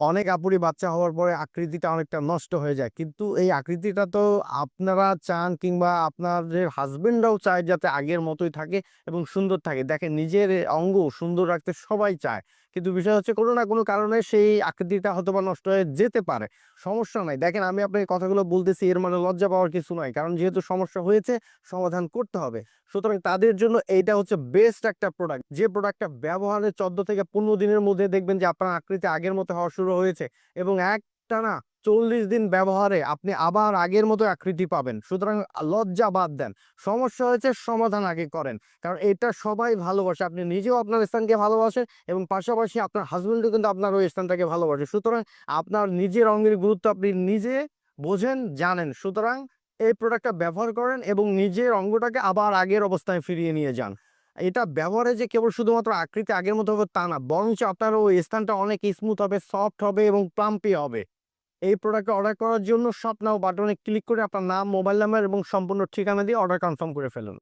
অনেক আপুরি বাচ্চা হওয়ার পরে আকৃতিটা অনেকটা নষ্ট হয়ে যায়। কিন্তু এই আকৃতিটা তো আপনারা চান কিংবা আপনাদের হাজবেন্ডরাও চায় যাতে আগের মতোই থাকে এবং সুন্দর থাকে। দেখেন, নিজের অঙ্গ সুন্দর রাখতে সবাই চায়। কিন্তু বিষয় হচ্ছে কোনো না কোনো কারণে সেই আকৃতিটা হয়তো বা নষ্ট হয়ে যেতে পারে। সমস্যা নাই। দেখেন, আমি আপনাকে কথাগুলো বলতেছি, এর মানে লজ্জা পাওয়ার কিছু নয় কারণ যেহেতু সমস্যা হয়েছে, সমাধান করতে হবে। সুতরাং তাদের জন্য এইটা হচ্ছে বেস্ট একটা প্রোডাক্ট যে প্রোডাক্টটা ব্যবহারের চোদ্দ থেকে পনেরো দিনের মধ্যে দেখবেন যে আপনার আকৃতি আগের মতো হওয়া শুরু হয়েছে এবং একটানা চল্লিশ দিন ব্যবহারে আপনি আবার আগের মতো আকৃতি পাবেন। সুতরাং লজ্জা বাদ দেন। সমস্যা হয়েছে সমাধান আগে করেন। কারণ এটা সবাই ভালোবাসে। আপনি নিজেও আপনার স্থানকে ভালোবাসেন এবং পাশাপাশি আপনার হাজবেন্ডও কিন্তু আপনার ওই স্থানটাকে ভালোবাসে। সুতরাং আপনার নিজের অঙ্গের গুরুত্ব আপনি নিজে বোঝেন, জানেন। সুতরাং এই প্রোডাক্টটা ব্যবহার করেন এবং নিজের অঙ্গটাকে আবার আগের অবস্থায় ফিরিয়ে নিয়ে যান। এটা ব্যবহারে যে কেবল শুধুমাত্র আকৃতি আগের মতো হবে তা না, বরঞ্চ আপনার ওই স্থানটা অনেক স্মুথ হবে সফট হবে এবং প্লাম্পি হবে। এই প্রোডাক্টটা অর্ডার করার জন্য স্বপ্ন নাও বাটনে ক্লিক করে আপনার নাম মোবাইল নাম্বার এবং সম্পূর্ণ ঠিকানা দিয়ে অর্ডার কনফার্ম করে ফেলুন।